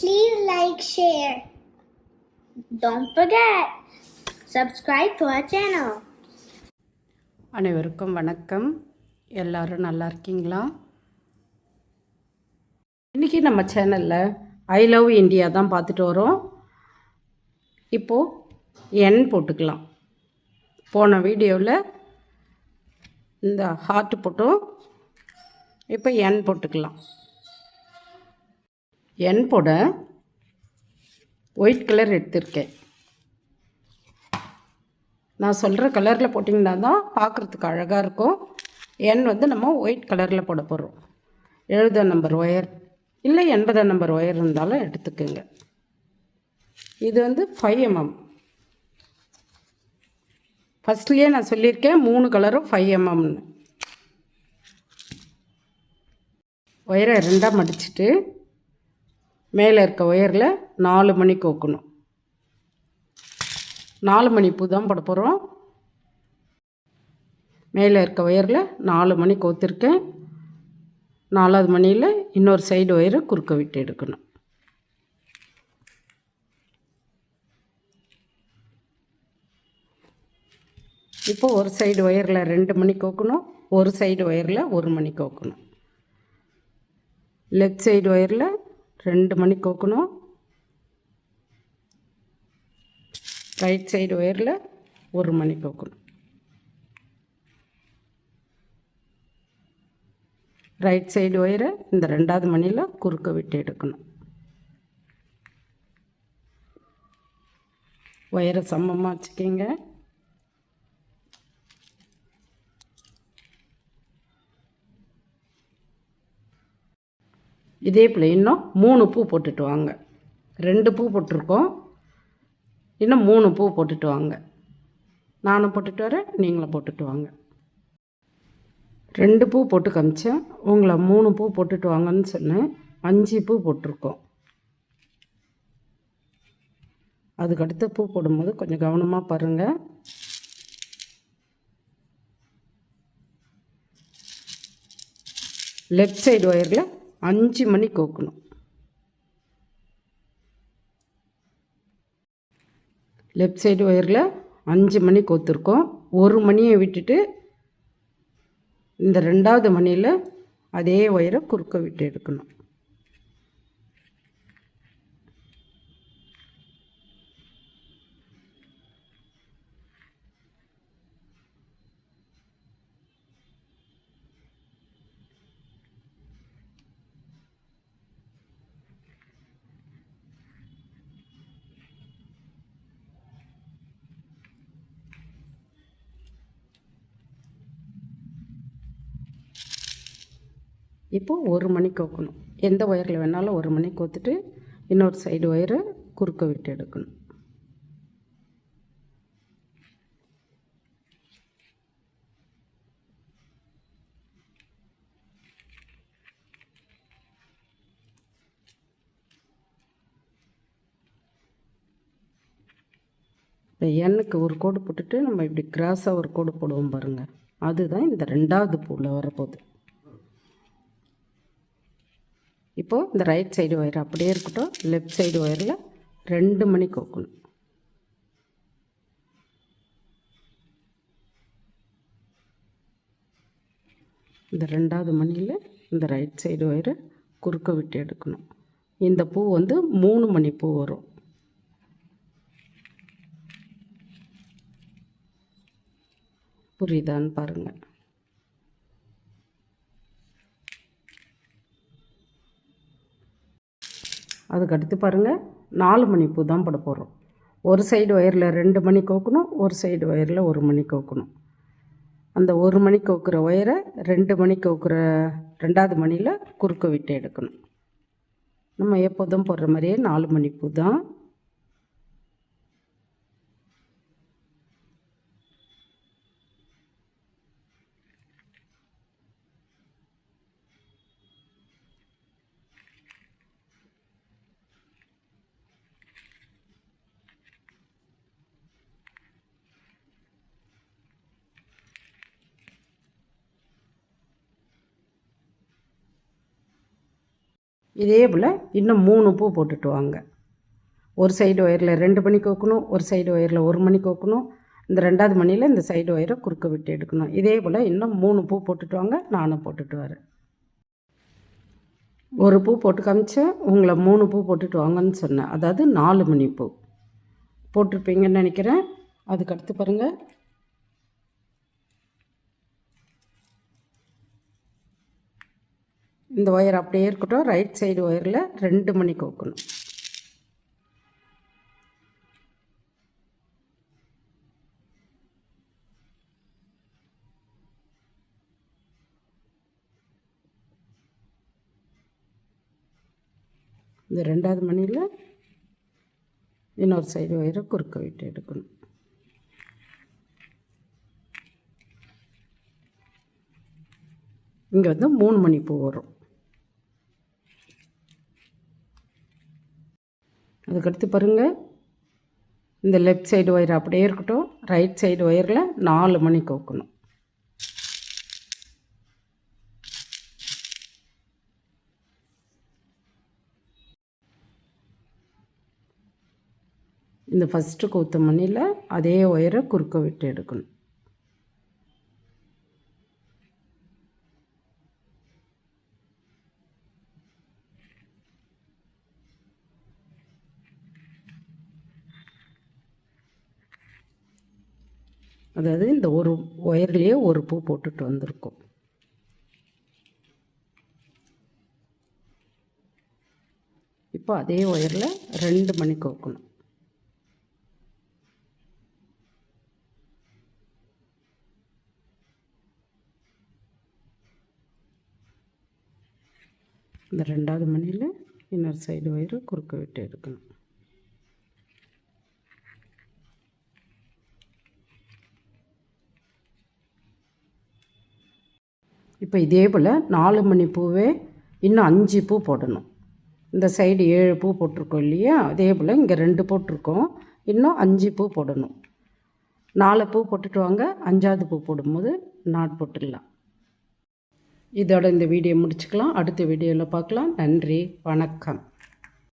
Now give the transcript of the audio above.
Please like, share. Don't forget, subscribe to our channel. அனைவருக்கும் வணக்கம். எல்லாரும் நல்லா இருக்கீங்களா? இன்றைக்கி நம்ம சேனலில் ஐ லவ் இந்தியா தான் பார்த்துட்டு வரோம். இப்போது என் போட்டுக்கலாம். போன வீடியோவில் இந்த ஹார்ட் போட்டோம். இப்போ என் போட்டுக்கலாம். என்போட ஒயிட் கலர் எடுத்திருக்கேன். நான் சொல்கிற கலரில் போட்டிங்கன்னா தான் பார்க்குறதுக்கு அழகாக இருக்கும். எண் வந்து நம்ம ஒயிட் கலரில் போட போகிறோம் எழுபதாம் நம்பர் ஒயர். இல்லை எண்பதாம் நம்பர் ஒயர் இருந்தாலும் எடுத்துக்கோங்க. இது வந்து ஃபைவ் எம்எம் ஃபஸ்ட்லேயே நான் சொல்லியிருக்கேன் மூணு கலரும் ஃபைவ் எம்எம்னு ஒயரை ரெண்டாக மடிச்சிட்டு மேலே இருக்க ஒயரில் நாலு மணி கோக்கணும். நாலு மணி பூ தான் போட போகிறோம். மேலே இருக்க ஒயரில் நாலு மணி கோத்திருக்கேன். நாலாவது மணியில் இன்னொரு சைடு ஒயரை குறுக்க விட்டு எடுக்கணும். இப்போ ஒரு சைடு ஒயரில் ரெண்டு மணி கோக்கணும். ஒரு சைடு ஒயரில் ஒரு மணி கோக்கணும். லெஃப்ட் சைடு ஒயரில் ரெண்டு மணி கோக்கணும். ரைட் சைடு ஒயரில் ஒரு மணி கோக்கணும். ரைட் சைடு ஒயரை இந்த ரெண்டாவது மணியில் குறுக்க விட்டு எடுக்கணும். ஒயரை சமமாக வச்சுக்கிங்க. இதே போல் இன்னும் மூணு பூ போட்டுட்டு வாங்க. ரெண்டு பூ போட்டிருக்கோம். இன்னும் மூணு பூ போட்டுட்டு வாங்க. நானும் போட்டுட்டு வரேன் நீங்களும் போட்டுட்டு வாங்க. ரெண்டு பூ போட்டு காமிச்சேன். உங்களை மூணு பூ போட்டுட்டு வாங்கன்னு சொன்னேன். அஞ்சு பூ போட்டிருக்கோம். அதுக்கடுத்து பூ போடும்போது கொஞ்சம் கவனமாக பாருங்கள் லெஃப்ட் சைடு ஒயரில் அஞ்சு மணி கோக்கணும். லெஃப்ட் சைடு ஒயரில் அஞ்சு மணி கோத்துருக்கோம். ஒரு மணியை விட்டுட்டு இந்த ரெண்டாவது மணியில் அதே ஒயரை குறுக்க விட்டு எடுக்கணும். இப்போது ஒரு மணி கோக்கணும். எந்த ஒயரில் வேணாலும் ஒரு மணி கோத்துட்டு இன்னொரு சைடு ஒயரை குறுக்க விட்டு எடுக்கணும். இப்போ எண்ணுக்கு ஒரு கோடு போட்டுட்டு நம்ம இப்படி கிராஸாக ஒரு கோடு போடுவோம் பாருங்கள் அதுதான் இந்த ரெண்டாவது பூவில் வரப்போகுது. இப்போது இந்த ரைட் சைடு ஒயர் அப்படியே இருக்கட்டும் லெஃப்ட் சைடு ஒயரில் ரெண்டு மணி கோக்கணும். இந்த ரெண்டாவது மணியில் இந்த ரைட் சைடு ஒயரை குறுக்க விட்டு எடுக்கணும். இந்த பூ வந்து மூணு மணி பூ வரும். புரியுதான்னு பாருங்கள் அதுக்கடுத்து பாருங்கள் நாலு மணி பூ தான் போட போகிறோம் ஒரு சைடு ஒயரில் ரெண்டு மணி கோக்கணும் ஒரு சைடு ஒயரில் ஒரு மணி கோக்கணும். அந்த ஒரு மணி கோக்குற ஒயரை ரெண்டு மணி கோக்குற ரெண்டாவது மணியில் குறுக்க விட்டு எடுக்கணும். நம்ம எப்போதும் போடுற மாதிரியே நாலு மணி பூ தான் இதே போல் இன்னும் மூணு பூ போட்டுட்டு வாங்க. ஒரு சைடு ஒயரில் ரெண்டு மணி வைக்கணும் ஒரு சைடு ஒயரில் ஒரு மணி வைக்கணும் இந்த ரெண்டாவது மணியில் இந்த சைடு ஒயரை குறுக்க விட்டு எடுக்கணும். இதே போல் இன்னும் மூணு பூ போட்டுட்டு வாங்க நானும் போட்டுட்டு வரேன். ஒரு பூ போட்டு காமிச்சேன் உங்களை மூணு பூ போட்டுட்டு வாங்கன்னு சொன்னேன். அதாவது நாலு மணி பூ. போட்டிருப்பீங்கன்னு நினைக்கிறேன். அதுக்கு அடுத்து பாருங்கள் இந்த ஒயர் அப்படியே இருக்கட்டும். ரைட் சைடு ஒயரில் ரெண்டு மணி கோக்கணும். இந்த ரெண்டாவது மணியில் இன்னொரு சைடு ஒயரை குறுக்க விட்டு எடுக்கணும். இங்கே வந்து மூணு மணி பூ வரும். அதுக்கடுத்து பாருங்கள் இந்த லெஃப்ட் சைடு ஒயர் அப்படியே இருக்கட்டும். ரைட் சைடு ஒயரில் நாலு மணி கோக்கணும். இந்த ஃபஸ்ட்டு கூத்த மணியில் அதே ஒயரை குறுக்க விட்டு எடுக்கணும். அதாவது இந்த ஒரு ஒயர்லேயே ஒரு பூ போட்டுட்டு வந்திருக்கோம். இப்போ அதே ஒயரில் ரெண்டு மணி கோக்கணும். இந்த ரெண்டாவது மணியில் இன்னொரு சைடு ஒயரை குறுக்க விட்டு எடுக்கணும். இப்போ இதே போல் நாலு மணி பூவே இன்னும் அஞ்சு பூ போடணும். இந்த சைடு ஏழு பூ போட்டிருக்கோம் இல்லையா? அதே போல் இங்கே ரெண்டு போட்டிருக்கோம். இன்னும் அஞ்சு பூ போடணும். நாலு பூ போட்டுட்டு வாங்க. அஞ்சாவது பூ போடும்போது நாட் போட்டுடலாம். இதோட இந்த வீடியோ முடிச்சுக்கலாம். அடுத்த வீடியோவில் பார்க்கலாம். நன்றி. வணக்கம்.